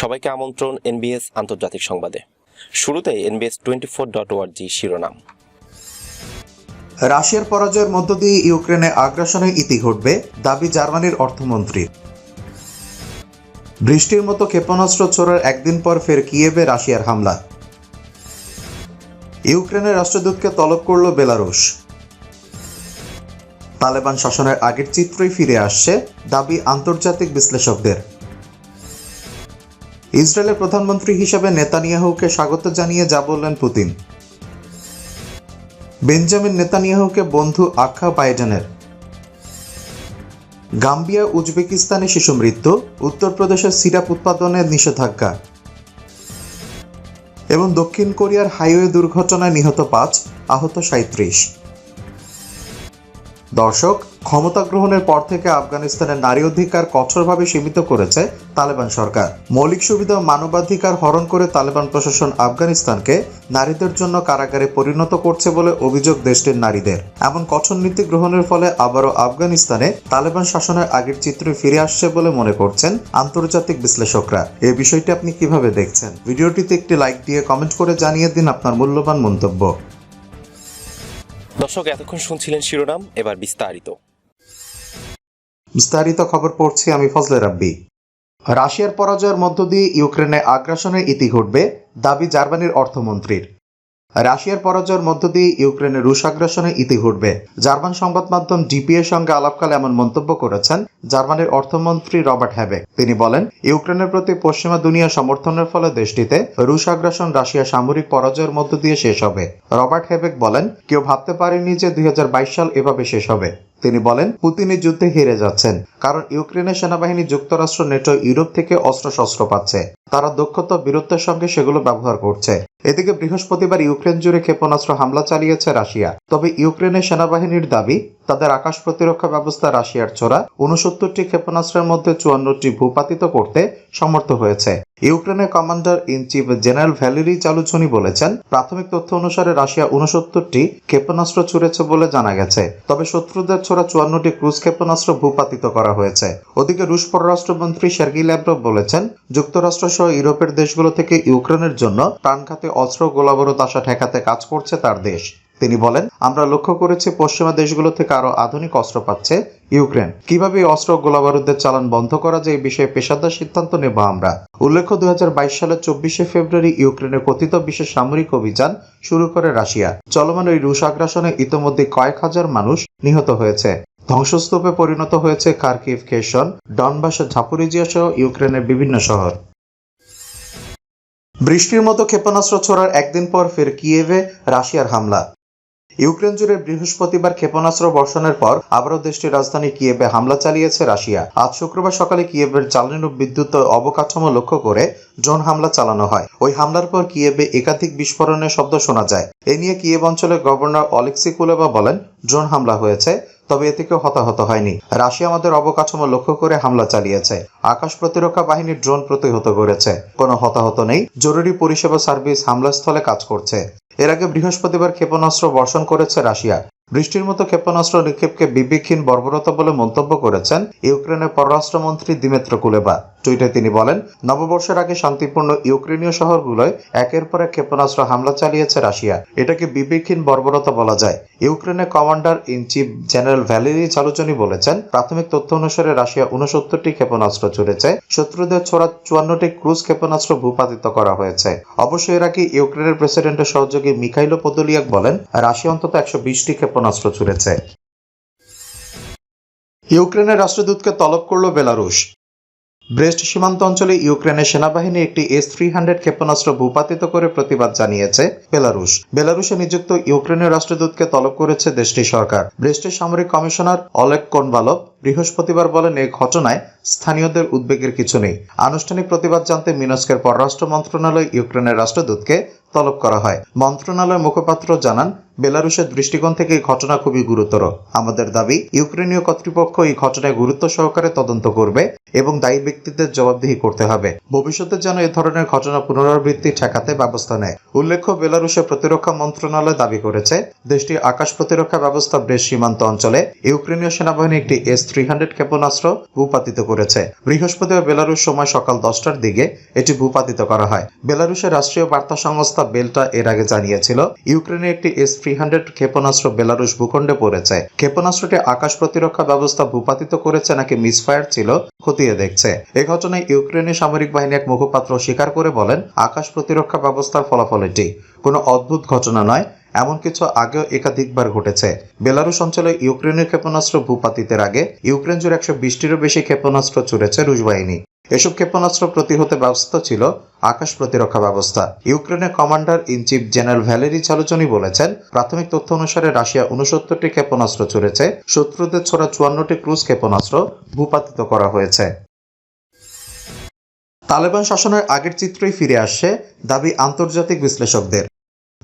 সবাইকে আমন্ত্রণ এনবিএস আন্তর্জাতিক সংবাদে। শুরুতে NBS twenty four dot org শিরোনাম। রাশিয়ার পরাজয়ের মধ্য দিয়ে ইউক্রেনে আগ্রাসনের ইতি ঘটবে, দাবি জার্মানির অর্থমন্ত্রীর বৃষ্টির মতো ক্ষেপণাস্ত্র ছোড়ার একদিন পর ফের কিয়েভে রাশিয়ার হামলা। ইউক্রেনের রাষ্ট্রদূতকে তলব করল বেলারুশ। তালেবান শাসনের আগের চিত্রই ফিরে আসছে, দাবি আন্তর্জাতিক বিশ্লেষকদের। ইসরায়েলের প্রধানমন্ত্রী হিসেবে নেতানিয়াহুকে স্বাগত জানিয়ে যা বললেন পুতিন। বেঞ্জামিন নেতানিয়াহুকে বন্ধু আখ্যা বাইডেনের। গাম্বিয়া, উজবেকিস্তানে শিশু মৃত্যু উত্তরপ্রদেশের সিরাপ উৎপাদনে নিষেধাজ্ঞা। এবং দক্ষিণ কোরিয়ার হাইওয়ে দুর্ঘটনায় নিহত পাঁচ, আহত সাঁত্রিশ দর্শক, ক্ষমতা গ্রহণের পর থেকে আফগানিস্তানের নারী অধিকার কঠোরভাবে সীমিত করেছে তালেবান সরকার। মৌলিক সুবিধা মানবাধিকার হরণ করে তালেবান প্রশাসন আফগানিস্তানকে নারীদের জন্য কারাগারে পরিণত করছে বলে অভিযোগ দেশটির নারীদের। এমন কঠোর নীতি গ্রহণের ফলে আবারও আফগানিস্তানে তালেবান শাসনের আগের চিত্র ফিরে আসছে বলে মনে করছেন আন্তর্জাতিক বিশ্লেষকরা। এ বিষয়টি আপনি কীভাবে দেখছেন? ভিডিওটিতে একটি লাইক দিয়ে কমেন্ট করে জানিয়ে দিন আপনার মূল্যবান মন্তব্য। দর্শক, এতক্ষণ শুনছিলেন শিরোনাম, এবার বিস্তারিত। বিস্তারিত খবর পড়ছি আমি ফজলে রাব্বি। রাশিয়ার পরাজয়ের মধ্য দিয়ে ইউক্রেনে আগ্রাসনের ইতি ঘটবে, দাবি জার্মানির অর্থমন্ত্রীর। রাশিয়ার পরাজয়ের মধ্য দিয়ে ইউক্রেনের রুশ আগ্রাসনে ইতি ঘটবে জার্মান সংবাদ মাধ্যম ডিপিএর সঙ্গে আলাপকালে এমন মন্তব্য করেছেন জার্মানির অর্থমন্ত্রী রবার্ট হ্যাবে তিনি বলেন, ইউক্রেনের প্রতি পশ্চিমা দুনিয়া সমর্থনের ফলে দেশটিতে রুশ আগ্রাসন রাশিয়া সামরিক পরাজয়ের মধ্য দিয়ে শেষ হবে। রবার্ট হ্যাবেক বলেন, কেউ ভাবতে পারেনি যে দুই হাজার বাইশ সাল এভাবে শেষ হবে। তিনি বলেন, পুতিনের যুদ্ধে হেরে যাচ্ছেন, কারণ ইউক্রেনের সেনাবাহিনী যুক্তরাষ্ট্র, নেটো, ইউরোপ থেকে অস্ত্রশস্ত্র পাচ্ছে। তারা দক্ষতা বীরত্বের সঙ্গে সেগুলো ব্যবহার করছে। এদিকে বৃহস্পতিবার ইউক্রেন জুড়ে ক্ষেপণাস্ত্র হামলা চালিয়েছে রাশিয়া। তবে ইউক্রেনের সেনাবাহিনীর দাবি তাদের আকাশ প্রতিরক্ষা ব্যবস্থা রাশিয়ার ছোড়া উনসত্তরটি ক্ষেপণাস্ত্রের মধ্যে চুয়ান্নটি ভূপাতিত করতে সমর্থ হয়েছে। ইউক্রেনের commander in chief general Valeriy Zaluzhnyi বলেছেন, প্রাথমিক তথ্য অনুসারে রাশিয়া উনসত্তরটি ক্ষেপণাস্ত্র ছুড়েছে বলে জানা গেছে। তবে শত্রুদের ছোড়া চুয়ান্নটি ক্রুজ ক্ষেপণাস্ত্র ভূপাতিত করা হয়েছে। ওদিকে রুশ পররাষ্ট্রমন্ত্রী সের্গি ল্যাভরভ বলেছেন যুক্তরাষ্ট্র সহ ইউরোপের দেশগুলো থেকে ইউক্রেনের জন্য প্রাণঘাতী অস্ত্র গোলাবারুদ আসা ঠেকাতে কাজ করছে তার দেশ। তিনি বলেন, আমরা লক্ষ্য করেছি পশ্চিমা দেশগুলো থেকে আরও আধুনিক অস্ত্র পাচ্ছে ইউক্রেন। কীভাবে অস্ত্র গোলাবারুদের চালান বন্ধ করা যায় এই বিষয়ে পেশাদার সিদ্ধান্ত নেব আমরা। উল্লেখ্য, দুই হাজার বাইশ সালের চব্বিশে ফেব্রুয়ারি ইউক্রেনের কথিত বিশেষ সামরিক অভিযান শুরু করে রাশিয়া। চলমান ওই রুশ আগ্রাসনে ইতোমধ্যে কয়েক হাজার মানুষ নিহত হয়েছে। ধ্বংসস্তূপে পরিণত হয়েছে কার্কিভ খেসন ডনবাস ঝাপুরিজিয়া সহ ইউক্রেনের বিভিন্ন শহর। বৃষ্টির মতো ক্ষেপণাস্ত্র ছোড়ার একদিন পর ফের কিয়েভে রাশিয়ার হামলা। ইউক্রেন জুড়ে বৃহস্পতিবার ক্ষেপণাস্ত্র বর্ষণের পর আবারও দেশটির রাজধানী কিয়েভে হামলা চালিয়েছে রাশিয়া। আজ শুক্রবার সকালে কিয়েভের জ্বালানি বিদ্যুৎ অবকাঠামো লক্ষ্য করে ড্রোন হামলা চালানো হয়। ওই হামলার পর কিয়েভে একাধিক বিস্ফোরণের শব্দ শোনা যায়। এ নিয়ে কিয়েভ অঞ্চলের গভর্নর অলেক্সি কুলেবা বলেন, ড্রোন হামলা হয়েছে, তবে এতে কেউ হতাহত হয়নি। রাশিয়া আমাদের অবকাঠামো লক্ষ্য করে হামলা চালিয়েছে। আকাশ প্রতিরক্ষা বাহিনীর ড্রোন প্রতিহত করেছে। কোনো হতাহত নেই। জরুরি পরিষেবা সার্ভিস হামলাস্থলে কাজ করছে। এর আগে বৃহস্পতিবার ক্ষেপণাস্ত্র বর্ষণ করেছে রাশিয়া। বৃষ্টির মতো ক্ষেপণাস্ত্র নিক্ষেপকে বিবেকহীন বর্বরতা বলে মন্তব্য করেছেন ইউক্রেনের পররাষ্ট্রমন্ত্রী দিমেত্র কুলেবা। টুইটে তিনি বলেন, নববর্ষের আগে শান্তিপূর্ণ ইউক্রেনীয় শহরগুলোয় একের পর এক ক্ষেপণাস্ত্র হামলা চালিয়েছে রাশিয়া। এটাকে বিবেকহীন বর্বরতা বলা যায়। ইউক্রেনের commander in chief general Valeriy Zaluzhnyi বলেছেন, প্রাথমিক তথ্য অনুসারে রাশিয়া উনসত্তরটি ক্ষেপণাস্ত্র ছুড়েছে। শত্রুদের ছোড়া চুয়ান্নটি ক্রুজ ক্ষেপণাস্ত্র ভূপাতিত করা হয়েছে। অবশ্য এর আগে ইউক্রেনের প্রেসিডেন্টের সহযোগী মিখাইলো পদলিয়াক বলেন, রাশিয়া অন্তত একশো বিশটি ক্ষেপণাস্ত্র ছুড়েছে। ইউক্রেনের রাষ্ট্রদূতকে তলব করল বেলারুশ। ব্রেস্ট সীমান্ত অঞ্চলে ইউক্রেনের সেনাবাহিনী একটি এস থ্রি হান্ড্রেড ক্ষেপণাস্ত্র ভূপাতিত করে প্রতিবাদ জানিয়েছে বেলারুশ। বেলারুশে নিযুক্ত ইউক্রেনের রাষ্ট্রদূতকে তলব করেছে দেশটির সরকার। ব্রেস্টের সামরিক কমিশনার অলেক কোনবালভ বৃহস্পতিবার বলেন এই ঘটনায় স্থানীয়দের উদ্বেগের কিছু নেই। আনুষ্ঠানিক প্রতিবাদ জানতে মিনস্কের পররাষ্ট্র মন্ত্রণালয় ইউক্রেনের রাষ্ট্রদূতকে তলব করা হয়। মন্ত্রণালয়ের মুখপাত্র জানান, বেলারুশের দৃষ্টিকোণ থেকে এই ঘটনা খুবই গুরুতর। আমাদের দাবি, ইউক্রেনীয় কর্তৃপক্ষ এই ঘটনায় গুরুত্ব সহকারে তদন্ত করবে এবং দায়ী ব্যক্তিদের জবাবদিহি করতে হবে। ভবিষ্যতে যেন এ ধরনের ঘটনা পুনরাবৃত্তি ঠেকাতে ব্যবস্থা নেয়। উল্লেখ্য বেলারুশের প্রতিরক্ষা মন্ত্রণালয় দাবি করেছে, দেশটির আকাশ প্রতিরক্ষা ব্যবস্থা ব্রেস সীমান্ত অঞ্চলে ইউক্রেনীয় সেনাবাহিনী একটি এস থ্রি হান্ড্রেড ক্ষেপণাস্ত্র ভূপাতিত করেছে। বৃহস্পতিবার বেলারুশ সময় সকাল দশটার দিকে এটি ভূপাতিত করা হয়। বেলারুশের রাষ্ট্রীয় বার্তা সংস্থা বেলটা এর আগে জানিয়েছিল ইউক্রেনের একটি এস থ্রি হান্ড্রেড ক্ষেপণাস্ত্র বেলারুশ ভূখণ্ডে পড়েছে। ক্ষেপণাস্ত্রটি আকাশ প্রতিরক্ষা ব্যবস্থা ভূপাতিত করেছে নাকি মিসফায়ার ছিল খতিয়ে দেখছে। এ ঘটনায় ইউক্রেনের সামরিক বাহিনী এক মুখপাত্র স্বীকার করে বলেন, আকাশ প্রতিরক্ষা ব্যবস্থার ফলাফল এটি। কোনো অদ্ভুত ঘটনা নয় এমন কিছু আগেও একাধিকবার ঘটেছে। বেলারুশ অঞ্চলে ইউক্রেনের ক্ষেপণাস্ত্র ভূপাতিতের আগে ইউক্রেন জুড়ে একশো বিশটিরও বেশি ক্ষেপণাস্ত্র ছুড়েছে রুশ বাহিনী। এসব ক্ষেপণাস্ত্র প্রতিহত ব্যবস্থা ছিল আকাশ প্রতিরক্ষা ব্যবস্থা। ইউক্রেনের commander in chief general Valeriy Zaluzhnyi বলেছেন, প্রাথমিক তথ্য অনুসারে রাশিয়া উনসত্তরটি ক্ষেপণাস্ত্র ছুড়েছে শত্রুদের ছোড়া চুয়ান্নটি ক্রুজ ক্ষেপণাস্ত্র ভূপাতিত করা হয়েছে। তালেবান শাসনের আগের চিত্রই ফিরে আসছে দাবি আন্তর্জাতিক বিশ্লেষকদের।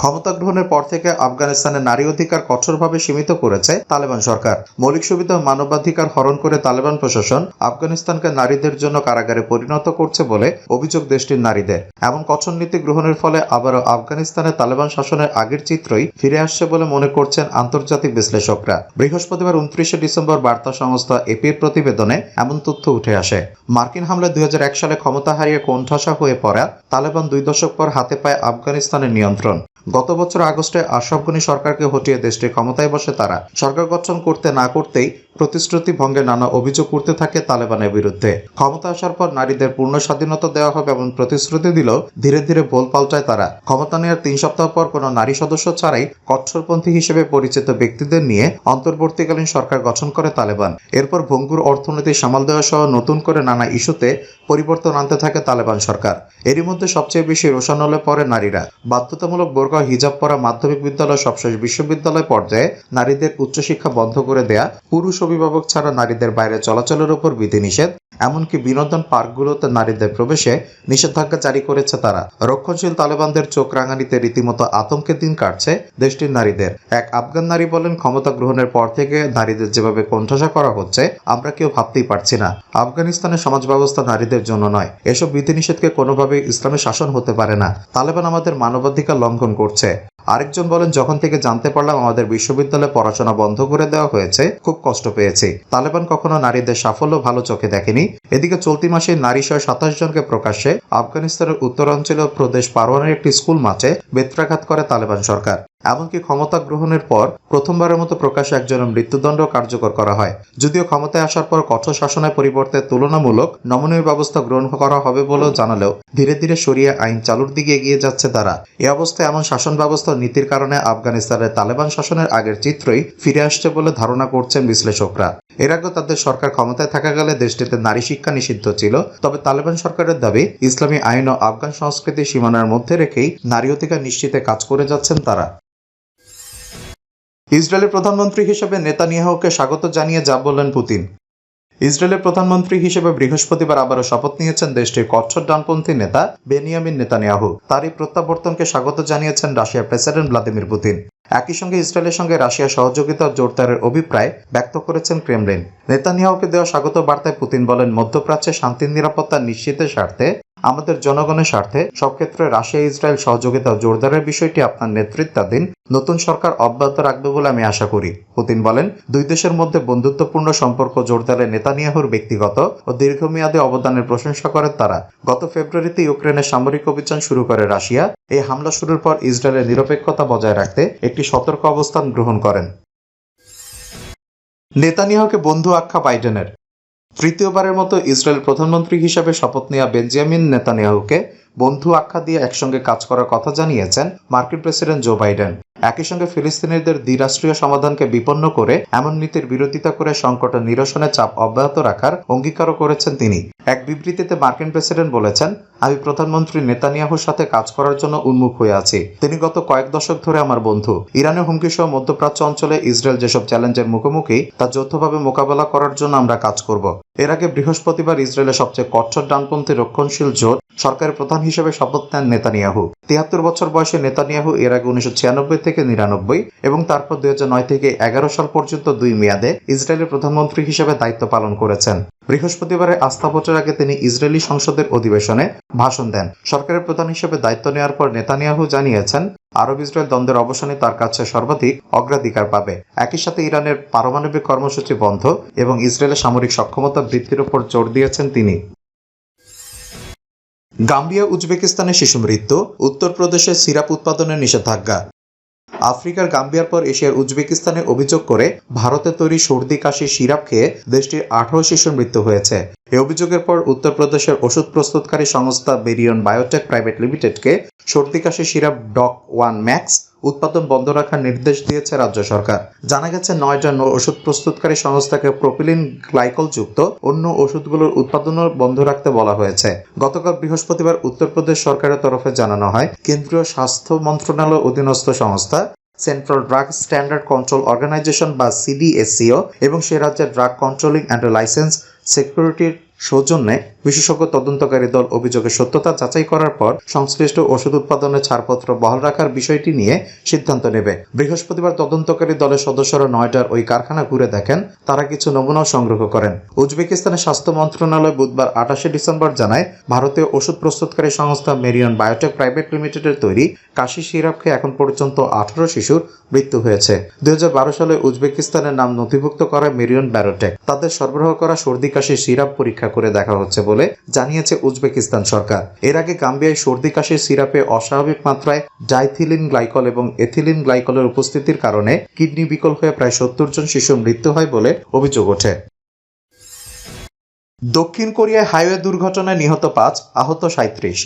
ক্ষমতা গ্রহণের পর থেকে আফগানিস্তানে নারী অধিকার কঠোরভাবে সীমিত করেছে তালেবান সরকার। মৌলিক সুবিধা মানবাধিকার হরণ করে তালেবান প্রশাসন আফগানিস্তানকে নারীদের জন্য কারাগারে পরিণত করছে বলে অভিযোগ দেশটির নারীদের। এমন কঠোর নীতি গ্রহণের ফলে আবারও আফগানিস্তানে তালেবান শাসনের আগের চিত্রই ফিরে আসছে বলে মনে করছেন আন্তর্জাতিক বিশ্লেষকরা। বৃহস্পতিবার উনত্রিশে ডিসেম্বর বার্তা সংস্থা এপির প্রতিবেদনে এমন তথ্য উঠে আসে। মার্কিন হামলায় দুই হাজার এক সালে ক্ষমতা হারিয়ে কোণঠাসা হয়ে পড়া তালেবান দুই দশক পর হাতে পায় আফগানিস্তানের নিয়ন্ত্রণ। গত বছর আগস্টে আশরাফ গনি সরকারকে হটিয়ে দেশটির ক্ষমতায় বসে তারা। সরকার গঠন করতে না করতেই প্রতিশ্রুতি ভঙ্গের নানা অভিযোগ করতে থাকে তালেবানের বিরুদ্ধে। ক্ষমতা আসার পর নারীদের পূর্ণ স্বাধীনতা দেওয়া হবে এমন প্রতিশ্রুতি দিলেও ধীরে ধীরে ভোল পাল্টায় তারা। ক্ষমতা নেওয়ার তিন সপ্তাহ পর কোনো নারী সদস্য ছাড়াই কঠোরপন্থী হিসেবে পরিচিত ব্যক্তিদের নিয়ে অন্তর্বর্তীকালীন সরকার গঠন করে তালেবান। এরপর ভঙ্গুর অর্থনীতি সামাল দেওয়া সহ নতুন করে নানা ইস্যুতে পরিবর্তন আনতে থাকে তালেবান সরকার। এরই মধ্যে সবচেয়ে বেশি রোশানলে পড়ে নারীরা। বাধ্যতামূলক বোরকা হিজাব পরা মাধ্যমিক বিদ্যালয় সবশেষ বিশ্ববিদ্যালয় পর্যায়ে নারীদের উচ্চশিক্ষা বন্ধ করে দেয়া পুরুষ অভিভাবক ছাড়া নারীদের বাইরে চলাচলের উপর বিধিনিষেধ, এমনকি বিনোদন পার্কগুলোতে নারীদের প্রবেশে নিষেধাজ্ঞা জারি করেছে তারা। রক্ষণশীল তালেবানদের চোখ রাঙানিতে রীতিমতো আতঙ্কের দিন কাটছে দেশটির নারীদের। এক আফগান নারী বলেন, ক্ষমতা গ্রহণের পর থেকে নারীদের যেভাবে কোণঠাসা করা হচ্ছে, আমরা কেউ ভাবতেই পারছি না। আফগানিস্তানের সমাজ ব্যবস্থা নারীদের জন্য নয়। এসব বিধিনিষেধকে কোনোভাবে ইসলামের শাসন হতে পারে না। তালেবান আমাদের মানবাধিকার লঙ্ঘন করছে। আরেকজন বলেন, যখন থেকে জানতে পারলাম আমাদের বিশ্ববিদ্যালয়ে পড়াশোনা বন্ধ করে দেওয়া হয়েছে, খুব কষ্ট পেয়েছি। তালেবান কখনো নারীদের সাফল্য ভালো চোখে দেখেনি। এদিকে চলতি মাসে নারী সহ সাতাশ জনকে প্রকাশ্যে আফগানিস্তানের উত্তরাঞ্চলীয় প্রদেশ পারওয়ানের একটি স্কুল মাঠে বেত্রাঘাত করে তালেবান সরকার। এমনকি ক্ষমতা গ্রহণের পর প্রথমবারের মতো প্রকাশ্যে একজনের মৃত্যুদণ্ড কার্যকর করা হয়। যদিও ক্ষমতায় আসার পর কঠোর শাসনের পরিবর্তে তুলনামূলক নমনীয় ব্যবস্থা গ্রহণ করা হবে বলেও জানালেও ধীরে ধীরে সরিয়ে আইন চালুর দিকে এগিয়ে যাচ্ছে তারা। এ অবস্থায় এমন শাসন ব্যবস্থা নীতির কারণে আফগানিস্তানের তালেবান শাসনের আগের চিত্রই ফিরে আসছে বলে ধারণা করছেন বিশ্লেষকরা। এর আগে তাদের সরকার ক্ষমতায় থাকা গেলে দেশটিতে নারী শিক্ষা নিষিদ্ধ ছিল, তবে তালেবান সরকারের দাবি, ইসলামী আইন ও আফগান সংস্কৃতি সীমানার মধ্যে রেখেই নারী অধিকার নিশ্চিতে কাজ করে যাচ্ছেন তারা। ইসরায়েলের প্রধানমন্ত্রী হিসেবে নেতানিয়াহুকে স্বাগত জানিয়ে যা বললেন পুতিন। ইসরায়েলের প্রধানমন্ত্রী হিসেবে বৃহস্পতিবার আবারও শপথ নিয়েছেন দেশটির কঠোর ডানপন্থী নেতা বেনিয়ামিন নেতানিয়াহু। তার এই প্রত্যাবর্তনকে স্বাগত জানিয়েছেন রাশিয়ার প্রেসিডেন্ট ভ্লাদিমির পুতিন। একই সঙ্গে ইসরায়েলের সঙ্গে রাশিয়া সহযোগিতা জোরদারের অভিপ্রায় ব্যক্ত করেছেন ক্রেমলিন। নেতানিয়াহুকে দেওয়া স্বাগত বার্তায় পুতিন বলেন, মধ্যপ্রাচ্যে শান্তির নিরাপত্তা নিশ্চিতের স্বার্থে আমাদের জনগণের স্বার্থে সব ক্ষেত্রে রাশিয়া ইসরায়েল সহযোগিতা জোরদারের বিষয়টি আপনার নেতৃত্বাধীন নতুন সরকার অব্যাহত রাখবে বলে আমি আশা করি। পুতিন বলেন, দুই দেশের মধ্যে বন্ধুত্বপূর্ণ সম্পর্ক জোরদারে নেতানিয়াহুর ব্যক্তিগত ও দীর্ঘমেয়াদী অবদানের প্রশংসা করেন তারা। গত ফেব্রুয়ারিতে ইউক্রেনের সামরিক অভিযান শুরু করে রাশিয়া। এই হামলা শুরুর পর ইসরায়েলের নিরপেক্ষতা বজায় রাখতে একটি সতর্ক অবস্থান গ্রহণ করেন। নেতানিয়াহুকে বন্ধু আখ্যা বাইডেনের। তৃতীয়বারের মতো ইসরায়েল প্রধানমন্ত্রী হিসেবে শপথ নেওয়া বেঞ্জামিন নেতানিয়াহুকে বন্ধু আখ্যা দিয়ে একসঙ্গে কাজ করার কথা জানিয়েছেন মার্কিন প্রেসিডেন্ট জো বাইডেন। একই সঙ্গে ফিলিস্তিনিদের দ্বিরাষ্ট্রীয় সমাধানকে বিপন্ন করে এমন নীতির বিরোধিতা করে সংকট নিরসনে চাপ অব্যাহত রাখার অঙ্গীকারও করেছেন তিনি। এক বিবৃতিতে মার্কিন প্রেসিডেন্ট বলেছেন, আমি প্রধানমন্ত্রী নেতানিয়াহুর সাথে কাজ করার জন্য উন্মুখ হয়ে আছি। তিনি গত কয়েক দশক ধরে আমার বন্ধু। ইরানের হুমকি সহ মধ্যপ্রাচ্য অঞ্চলে ইসরায়েল যেসব চ্যালেঞ্জের মুখোমুখি, তা যৌথভাবে মোকাবেলা করার জন্য আমরা কাজ করব। এর আগে বৃহস্পতিবার ইসরায়েলের সবচেয়ে কঠোর ডানপন্থী রক্ষণশীল জোট সরকারের প্রধান হিসেবে শপথ নেন নেতানিয়াহু। তিয়াত্তর বছর বয়সে নেতানিয়াহু এর আগে উনিশশো ছিয়ানব্বই থেকে নিরানব্বই এবং তারপর দুই নয় থেকে এগারো সাল পর্যন্ত দুই মেয়াদে ইসরায়েলের প্রধানমন্ত্রী হিসেবে দায়িত্ব পালন করেছেন। বৃহস্পতিবারে আস্থা ভোটের আগে তিনি ইসরায়েলি সংসদের অধিবেশনে ভাষণ দেন। সরকারের প্রধান হিসেবে দায়িত্ব নেওয়ার পর নেতানিয়াহু জানিয়েছেন, আরব ইসরায়েল দ্বন্দ্বের অবসানে তার কাছে সর্বাধিক অগ্রাধিকার পাবে। একই সাথে ইরানের পারমাণবিক কর্মসূচি বন্ধ এবং ইসরায়েলের সামরিক সক্ষমতা বৃদ্ধির উপর জোর দিয়েছেন তিনি। গাম্বিয়া, উজবেকিস্তানে শিশু মৃত্যু উত্তরপ্রদেশে সিরাপ উৎপাদনের নিষেধাজ্ঞা। আফ্রিকার গাম্বিয়ার পর এশিয়ার উজবেকিস্তানে অভিযোগ করে ভারতে তৈরি সর্দি কাশি সিরাপ খেয়ে দেশটির আঠারো শিশুর মৃত্যু হয়েছে। এই অভিযোগের পর উত্তরপ্রদেশের ওষুধ প্রস্তুতকারী সংস্থা বেরিয়ন বায়োটেক প্রাইভেট লিমিটেডকে সর্দি, কাশি, সিরাপ, ডক ওয়ান ম্যাক্স উৎপাদন বন্ধ রাখার নির্দেশ দিয়েছে রাজ্য সরকার। জানা গেছে নয়টা ওষুধ প্রস্তুতকারী সংস্থাকে প্রোপিলিন গ্লাইকল যুক্ত অন্য ওষুধগুলোর উৎপাদনও বন্ধ রাখতে বলা হয়েছে। গতকাল বৃহস্পতিবার উত্তরপ্রদেশ সরকারের তরফে জানানো হয়, কেন্দ্রীয় স্বাস্থ্য মন্ত্রণালয় অধীনস্থ সংস্থা central drug standard control organisation বা সিডিএসসিও এবং সে রাজ্যের ড্রাগ কন্ট্রোলিং অ্যান্ড লাইসেন্স সিকিউরিটির সৌজন্যে বিশেষজ্ঞ তদন্তকারী দল অভিযোগের সত্যতা যাচাই করার পর সংশ্লিষ্ট ওষুধ উৎপাদনের ছাড়পত্র বহাল রাখার বিষয়টি নিয়ে সিদ্ধান্ত নেবে। বৃহস্পতিবার তদন্তকারী দলের সদস্যরা নয়টার ওই কারখানা ঘুরে দেখেন, তারা কিছু নমুনাও সংগ্রহ করেন। উজবেকিস্তানের স্বাস্থ্য মন্ত্রণালয় বুধবার আঠাশে ডিসেম্বর জানায়, ভারতীয় ওষুধ প্রস্তুতকারী সংস্থা মেরিয়ন বায়োটেক প্রাইভেট লিমিটেডের তৈরি কাশি সিরাপ খেয়ে এখন পর্যন্ত আঠারো শিশুর মৃত্যু হয়েছে। দুই হাজার বারো সালে উজবেকিস্তানের নাম নথিভুক্ত করে মেরিয়ন ব্যারোটেক তাদের সরবরাহ করা সর্দি কাশি সিরাপ পরীক্ষা করে দেখা হচ্ছে বলে জানিয়েছে উজবেকিস্তান সরকার। এর আগে গাম্বিয়ায় সর্দি কাশির সিরাপে অস্বাভাবিক মাত্রায় ডাইথিলিন গ্লাইকল এবং এথিলিন গ্লাইকলের উপস্থিতির কারণে কিডনি বিকল হয়ে প্রায় সত্তর জন শিশুর মৃত্যু হয় বলে অভিযোগ ওঠে। দক্ষিণ কোরিয়ায় হাইওয়ে দুর্ঘটনায় নিহত পাঁচ, আহত সাঁত্রিশ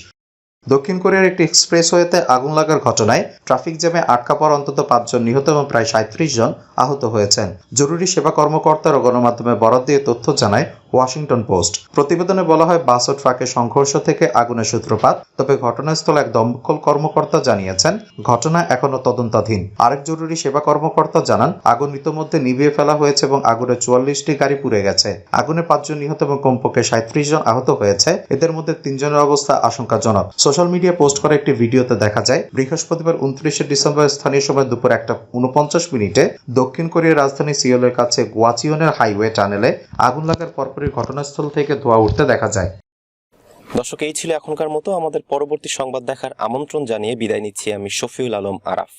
দক্ষিণ কোরিয়ার একটি এক্সপ্রেসওয়েতে আগুন লাগার ঘটনায় ট্রাফিক জ্যামে আটকা পড়া অন্তত পাঁচজন নিহত এবং প্রায় সাঁত্রিশ জন আহত হয়েছেন। জরুরি সেবা কর্মকর্তার গণমাধ্যমে বরাদ দিয়ে তথ্য জানায় ওয়াশিংটন পোস্ট। প্রতিবেদনে বলা হয় বাস ও ট্রাকের সংঘর্ষ থেকে আগুনের সূত্রপাত, তবে ঘটনাস্থলে এক দমকল কর্মকর্তা জানিয়েছেন, ঘটনা এখনও তদন্তাধীন। আরেক জরুরি সেবা কর্মকর্তা জানান, আগুন ইতোমধ্যে নিভিয়ে ফেলা হয়েছে এবং আগুনে চুয়াল্লিশটি গাড়ি পুড়ে গেছে। আগুনে পাঁচজন নিহত এবং কমপক্ষে সাঁত্রিশ জন আহত হয়েছে। এদের মধ্যে তিনজনের অবস্থা আশঙ্কাজনক। সোশ্যাল মিডিয়া পোস্ট করা একটি ভিডিওতে দেখা যায়, বৃহস্পতিবার উনত্রিশে ডিসেম্বর স্থানীয় সময় দুপুর একটা উনপঞ্চাশ মিনিটে দক্ষিণ কোরিয়ার রাজধানী সিওলের কাছে গোয়াচিয়নের হাইওয়ে টানেলে আগুন লাগার পরপরই ঘটনাস্থল থেকে ধোয়া উঠতে দেখা যায়। দর্শক, এই ছিল এখনকার মতো। আমাদের পরবর্তী সংবাদ দেখার আমন্ত্রণ জানিয়ে বিদায় নিচ্ছি আমি শফিউল আলম আরাফ।